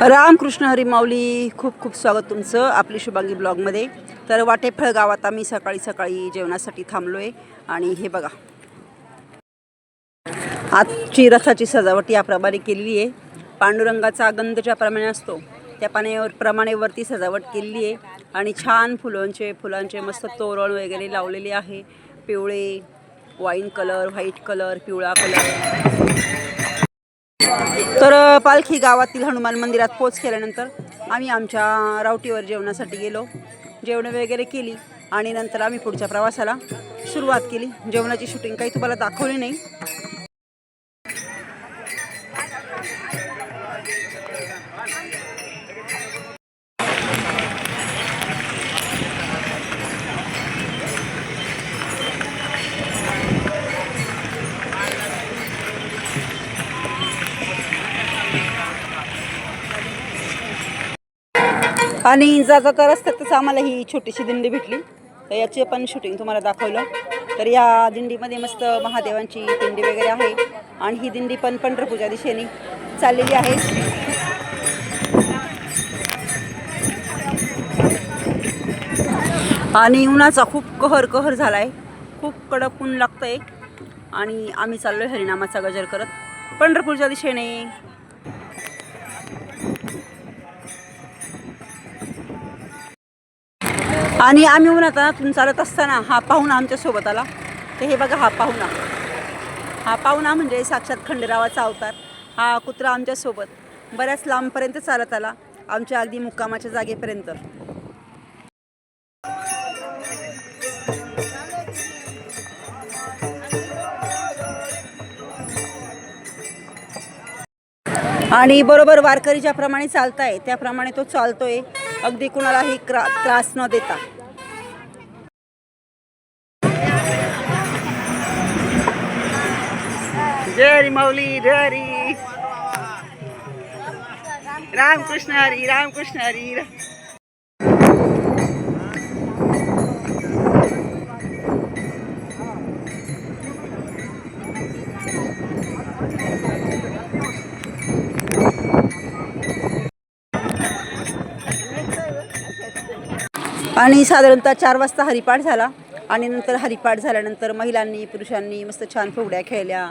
रामकृष्ण हरिमाऊली खूप खूप स्वागत तुमचं आपली शुभांगी ब्लॉगमध्ये. तर वाटेफळ गावात आम्ही सकाळी सकाळी जेवणासाठी थांबलो आहे आणि हे बघा. आजची रथाची सजावट याप्रमाणे केलेली आहे. पांडुरंगाचा गंध ज्याप्रमाणे असतो त्या पाण्यावर प्रमाणे वरती सजावट केलेली आहे. आणि छान फुलांचे फुलांचे मस्त तोरण वगैरे लावलेले आहे. पिवळे वाईन कलर व्हाईट कलर पिवळा कलर तर पालखी गावातील हनुमान मंदिरात पोच केल्यानंतर आम्ही आमच्या रावटीवर जेवणासाठी गेलो. जेवणं वगैरे केली आणि नंतर आम्ही पुढच्या प्रवासाला सुरुवात केली. जेवणाची शूटिंग काही तुम्हाला दाखवली नाही. आणि जागा तर रस्त्यातच आम्हाला ही छोटीशी दिंडी भेटली. तर याची पण शूटिंग तुम्हाला दाखवलं. तर या दिंडीमध्ये मस्त महादेवांची दिंडी वगैरे आहे. आणि ही दिंडी पण पंढरपूरच्या दिशेने चाललेली आहे. आणि उन्हाचा खूप कहर कहर झाला आहे खूप कडक ऊन लागतं आहे आणि आम्ही चाललो आहे हरिनामाचा गजर करत. पंढरपूरच्या दिशेने. आणि आम्ही उन्हातातून चालत असताना हा पाहुणा आमच्यासोबत आला. तर हे बघा हा पाहुणा. हा पाहुणा म्हणजे साक्षात खंडेरावाचा अवतार. हा कुत्रा आमच्यासोबत बऱ्याच लांबपर्यंत चालत आला आमच्या अगदी मुक्कामाच्या जागेपर्यंत. आणि बरोबर वारकरी ज्याप्रमाणे चालताय त्याप्रमाणे तो चालतोय. अगदी कुणालाही क्रा त्रास न देता. जय हरी माऊली हरी रामकृष्ण हरी रामकृष्ण हरी. आणि साधारणतः चार वाजता हरिपाठ झाला. आणि नंतर हरिपाठ झाल्यानंतर महिलांनी पुरुषांनी मस्त छान फुगड्या खेळल्या.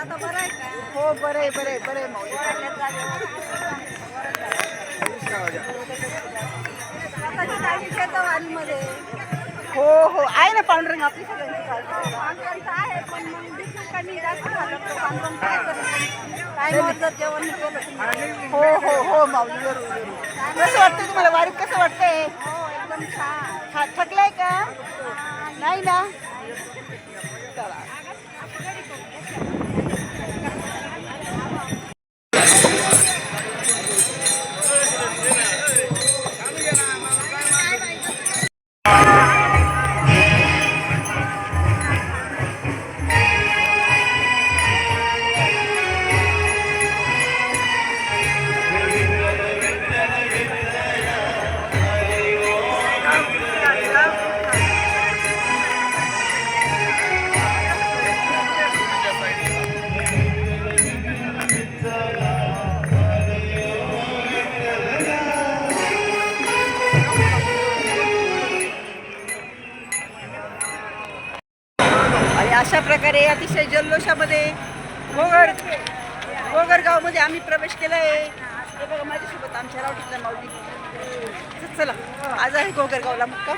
हो बरं आहे बरं आहे बरं आहे माऊली हो हो आहे ना पांढरंग आपली सगळ्यांची काळजी. हो हो हो माऊली बरोबर. कसं वाटतंय तुम्हाला? वारीत कसं वाटतंय? हा, थकलाय का? नाही. ना? चला. अशा प्रकारे अतिशय जल्लोषामध्ये गोगर गोगरगावमध्ये आम्ही प्रवेश केला आहे हे बघा माझ्यासोबत आमच्या रावटीतल्या माऊली. चला आज आहे गोगरगावला मुक्का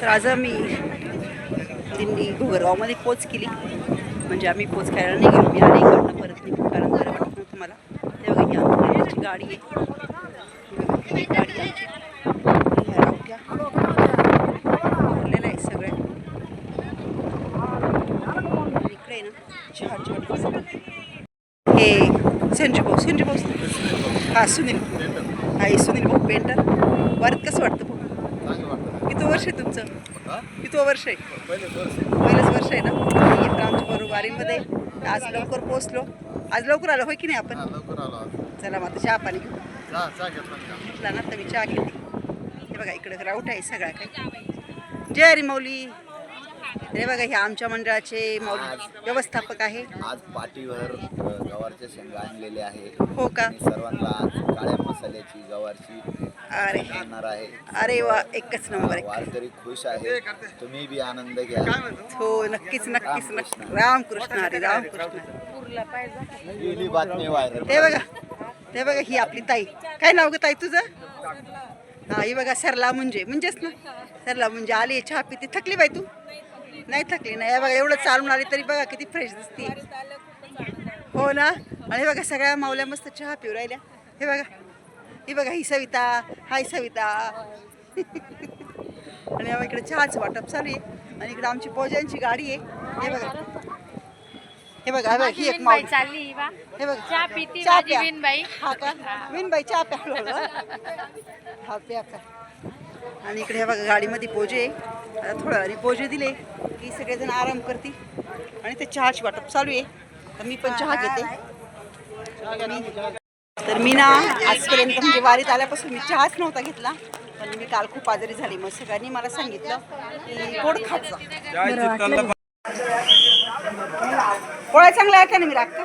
तर आज आम्ही दिंडी गोगरगावमध्ये पोच केली. म्हणजे आम्ही पोच करायला नाही गेलो. मी आणि इकडनं परत निघू कारण बरं वाटत नव्हतं मला. तेव्हा आमची गाडी आहे. गाडी आमची ह्या रावट्या भरलेलं आहे सगळं आणि इकडे आहे ना चहाची हा सुनील हा हे सुनील भाऊ पेंटर वारीत कसं वाटतं भाऊ? किती वर्ष आहे तुमचं? किती वर्ष आहे? पहिलंच वर्ष आहे ना? येतो आमच्या बरोबर वारीमध्ये आज लवकर पोहोचलो. आज लवकर आलो होय की नाही आपण? चला मग आता चहा पाणी घेऊ. ना तर मी चहा घेते. हे बघा इकडे राऊट आहे सगळा काही. जय हरी मौली हे बघा हे आमच्या मंडळाचे मौली व्यवस्थापक आहे. आज पाठीवर अ, गवारचे शेंगा आणलेले आहे. हो का? आणि सर्वांना आज काळ्या मसाल्याची गवारची अरे. आणणार आहे. अरे वा एकच नंबर. आहे वारकरी खुश आहे. तुम्ही बी आनंद घ्या. हो नक्कीच नक्कीच नक्की रामकृष्ण हरी रामकृष्ण बातमी व्हायरल ते बघा ते बघा ही आपली ताई. काय नाव ग ताई तुझं? हा ही बघा सरला म्हणजे म्हणजेच ना? सरला म्हणजे आली चहा पिती. थकली बाई तू? नाही थकली नाही. हे बघा एवढं चालून आली तरी बघा किती फ्रेश दिसते. हो ना? आणि बघा सगळ्या मावल्या मस्त चहा पिऊ राहिल्या. हे बघा. ही बघा ही सविता. हाय सविता. आणि इकडे चहाचं वाटप चालू आहे. आणि इकडे आमची पोजांची गाडी आहे. हे बघा. हे बघा हे बघा ही एक मावली चालली हे बघा. चहा पिती चहा माझी प्या. विनबाई. हा का? विनबाई चहा प्या. हळूहळू. हा प्या प्या आणि इकडे हे बघा गाडीमध्ये पोजे थोडं आणि पोजे दिले. की सगळेजण आराम करतील. आणि ते चहाची वाटप चालू आहे. तर मी पण चहा घेते. तर मी ना आजपर्यंत म्हणजे वारीत आल्यापासून मी चहाच नव्हता घेतला. पण मी काल खूप आजारी झाली. मग सगळ्यांनी मला सांगितलं की गोड खात जा. पोळ्या चांगल्या आहे का ना मी राखता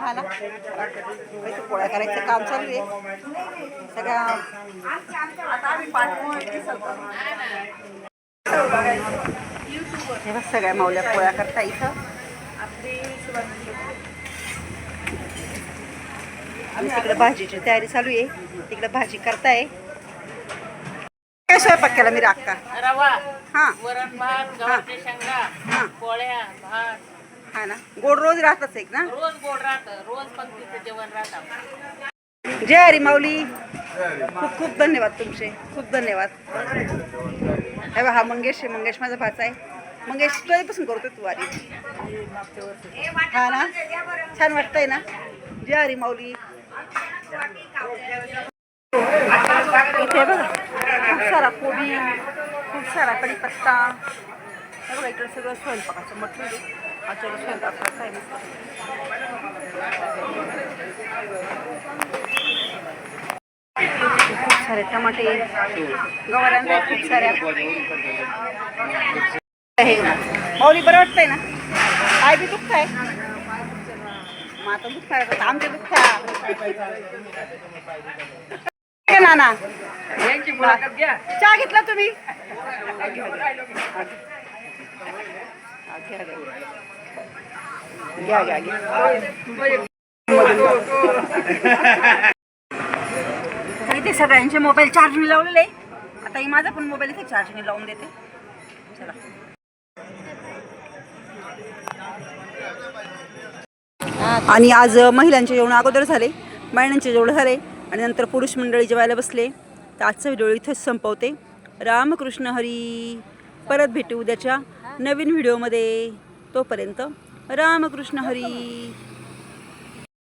हा ना? पोळ्या करायचं काम चालू आहे. सगळ्या हे बघ सगळ्या मावल्या पोळ्या करता इथं. तिकडे भाजीची तयारी चालू आहे. तिकडे भाजी करताय. काय स्वयंपाक केला मी राखता रवा हा. वरण भात गव्हाच्या शेंगा. पोळ्या भात. हा ना. गोड रोज राहतच एक ना? रोज गोड राहतं रोज पंक्तीचं जेवण राहतं जय हरी माऊली. खूप खूप धन्यवाद तुमचे. खूप धन्यवाद. हे बघा हा मंगेश आहे मंगेश माझा भाचा आहे. मंगेश कधीपासून करतो तू वारी हा ना? छान वाटतंय ना? जय हरी माऊली. इथे बघा खूप सारा कोबी खूप सारा कढीपत्ता. हे बघा इकडे सगळं स्वयंपाकाचं म्हटलं आजच्या स्वयंपाक कसा आहे? सारे टमाटे गवारांना खूप साऱ्या आहे माऊली बरं वाटतंय ना? काय बी दुःख आहे. मग आता दुःख आहे आमचे दुःख आहे. नाना. चहा घेतला तुम्ही? घ्या, घ्या. घ्या, सगळ्यांचे मोबाईल चार्जिंग लावलेले. आहे आता ही माझा पण मोबाईल इथे चार्जिंग लावून देते. चला. आणि आज महिलांचे जेवण अगोदर झाले. महिलांचे जेवण झाले. आणि नंतर पुरुष मंडळी जेवायला बसले. तर आजचा व्हिडिओ इथेच संपवते. रामकृष्ण हरी. परत भेटू उद्याच्या नवीन व्हिडिओमध्ये तोपर्यंत रामकृष्ण हरी.